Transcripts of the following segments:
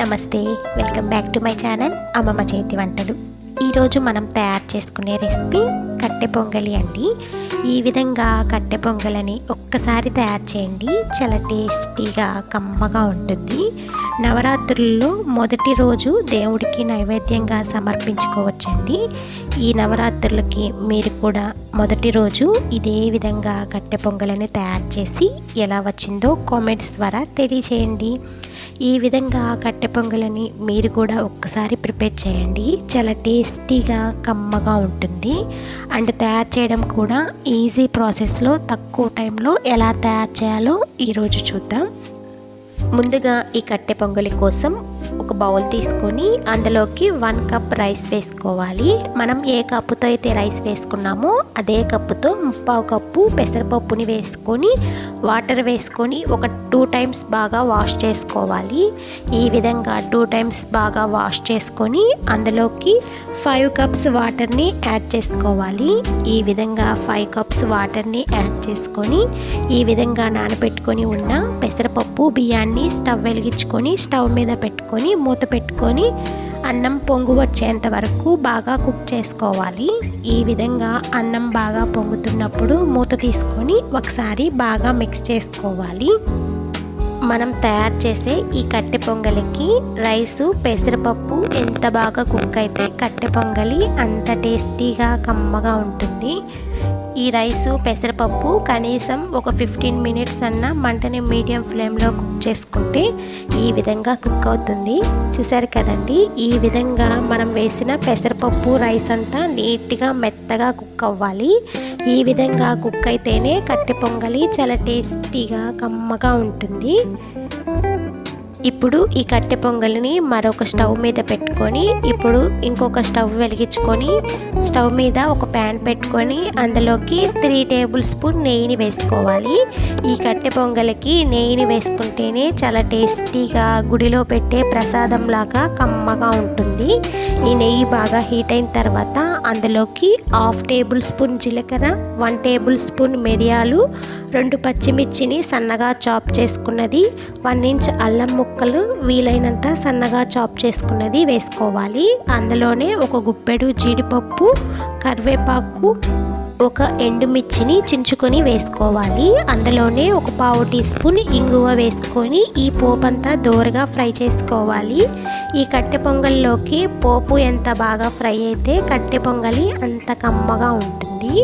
నమస్తే welcome back to my channel అమ్మమ్మ చేతి వంటలు. ఈరోజు మనం తయారు చేసుకునే రెసిపీ కట్టె పొంగలి అండి. ఈ విధంగా కట్టె పొంగలని ఒక్కసారి తయారు చేయండి. చాలా టేస్టీగా కమ్మగా ఉంటుంది. నవరాత్రుల్లో మొదటి రోజు దేవుడికి నైవేద్యంగా సమర్పించుకోవచ్చండి. ఈ నవరాత్రులకి మీరు కూడా మొదటి రోజు ఇదే విధంగా కట్టె పొంగలని తయారు చేసి ఎలా వచ్చిందో కామెంట్స్ ద్వారా తెలియచేయండి. ఈ విధంగా కట్టె పొంగలని మీరు కూడా ఒక్కసారి ప్రిపేర్ చేయండి. చాలా టేస్టీగా కమ్మగా ఉంటుంది. అండ్ తయారు చేయడం కూడా ఈజీ ప్రాసెస్లో తక్కువ టైంలో ఎలా తయారు చేయాలో ఈరోజు చూద్దాం. ముందుగా ఈ కట్టె పొంగలి కోసం ఒక బౌల్ తీసుకొని అందులోకి వన్ కప్ రైస్ వేసుకోవాలి. మనం ఏ కప్పుతో అయితే రైస్ వేసుకున్నామో అదే కప్పుతో ముప్పావు కప్పు పెసరపప్పుని వేసుకొని వాటర్ వేసుకొని ఒక టూ టైమ్స్ బాగా వాష్ చేసుకోవాలి. ఈ విధంగా టూ టైమ్స్ బాగా వాష్ చేసుకొని అందులోకి ఫైవ్ కప్స్ వాటర్ని యాడ్ చేసుకోవాలి. ఈ విధంగా ఫైవ్ కప్స్ వాటర్ని యాడ్ చేసుకొని ఈ విధంగా నానబెట్టుకొని ఉన్న పెసరపప్పు బియ్యాన్ని స్టవ్ వెలిగించుకొని స్టవ్ మీద పెట్టుకొని మూత పెట్టుకొని అన్నం పొంగు వచ్చేంత వరకు బాగా కుక్ చేసుకోవాలి. ఈ విధంగా అన్నం బాగా పొంగుతున్నప్పుడు మూత తీసుకొని ఒకసారి బాగా మిక్స్ చేసుకోవాలి. మనం తయారు చేసే ఈ కట్టె పొంగలికి రైసు పెసరపప్పు ఎంత బాగా కుక్ అయితే కట్టె పొంగలి అంత టేస్టీగా కమ్మగా ఉంటుంది. ఈ రైసు పెసరపప్పు కనీసం ఒక ఫిఫ్టీన్ మినిట్స్ అన్న మంటని మీడియం ఫ్లేమ్లో కుక్ చేసుకుంటే ఈ విధంగా కుక్ అవుతుంది. చూసారు కదండి ఈ విధంగా మనం వేసిన పెసరపప్పు రైస్ అంతా నీట్గా మెత్తగా కుక్ అవ్వాలి. ఈ విధంగా కుక్ అయితేనే కట్టె పొంగలి చాలా టేస్టీగా కమ్మగా ఉంటుంది. ఇప్పుడు ఈ కట్టె పొంగల్ని మరొక స్టవ్ మీద పెట్టుకొని ఇప్పుడు ఇంకొక స్టవ్ వెలిగించుకొని స్టవ్ మీద ఒక ప్యాన్ పెట్టుకొని అందులోకి త్రీ టేబుల్ స్పూన్ నెయ్యిని వేసుకోవాలి. ఈ కట్టె పొంగలికి నెయ్యిని వేసుకుంటేనే చాలా టేస్టీగా గుడిలో పెట్టే ప్రసాదం లాగా కమ్మగా ఉంటుంది. ఈ నెయ్యి బాగా హీట్ అయిన తర్వాత అందులోకి హాఫ్ టేబుల్ స్పూన్ జీలకర్ర వన్ టేబుల్ స్పూన్ మిరియాలు రెండు పచ్చిమిర్చిని సన్నగా చాప్ చేసుకున్నది వన్ ఇంచ్ అల్లం ముక్కలు వీలైనంత సన్నగా చాప్ చేసుకున్నది వేసుకోవాలి. అందులోనే ఒక గుప్పెడు జీడిపప్పు కరివేపాకు ఒక ఎండుమిర్చిని చించుకొని వేసుకోవాలి. అందులోనే ఒక పావు టీ స్పూన్ ఇంగువ వేసుకొని ఈ పోపంతా దోరగా ఫ్రై చేసుకోవాలి. ఈ కట్టె పొంగల్లోకి పోపు ఎంత బాగా ఫ్రై అయితే కట్టె పొంగలి అంత కమ్మగా ఉంటుంది.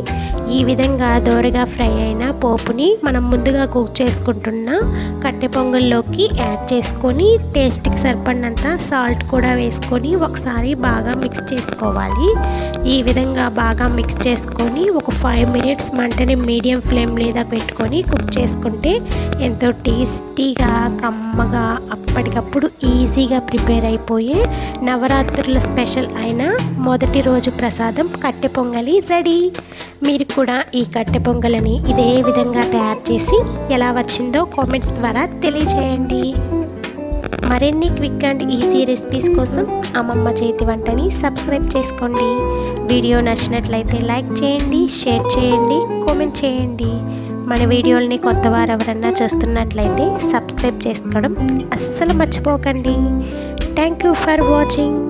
ఈ విధంగా దోరగా ఫ్రై అయిన పోపుని మనం ముందుగా కుక్ చేసుకుంటున్న కట్టె పొంగల్లోకి యాడ్ చేసుకొని టేస్ట్కి సరిపడినంత సాల్ట్ కూడా వేసుకొని ఒకసారి బాగా మిక్స్ చేసుకోవాలి. ఈ విధంగా బాగా మిక్స్ చేసుకొని ఒక ఫైవ్ మినిట్స్ మంటని మీడియం ఫ్లేమ్ లేదా పెట్టుకొని కుక్ చేసుకుంటే ఎంతో టేస్టీగా కమ్మగా అప్పటికప్పుడు ఈజీగా ప్రిపేర్ అయిపోయే నవరాత్రుల స్పెషల్ అయిన మొదటి రోజు ప్రసాదం కట్టె పొంగలి రెడీ. మీరు కూడా ఈ కట్టె పొంగలని ఇదే విధంగా తయారు చేసి ఎలా వచ్చిందో కామెంట్స్ ద్వారా తెలియజేయండి. మరిన్ని క్విక్ అండ్ ఈజీ రెసిపీస్ కోసం అమ్మమ్మ చేతి వంటని సబ్స్క్రైబ్ చేసుకోండి. వీడియో నచ్చినట్లయితే లైక్ చేయండి షేర్ చేయండి కామెంట్ చేయండి. మన వీడియోల్ని కొత్త వారు ఎవరన్నా చూస్తున్నట్లయితే సబ్స్క్రైబ్ చేసుకోవడం అస్సలు మర్చిపోకండి. Thank you for watching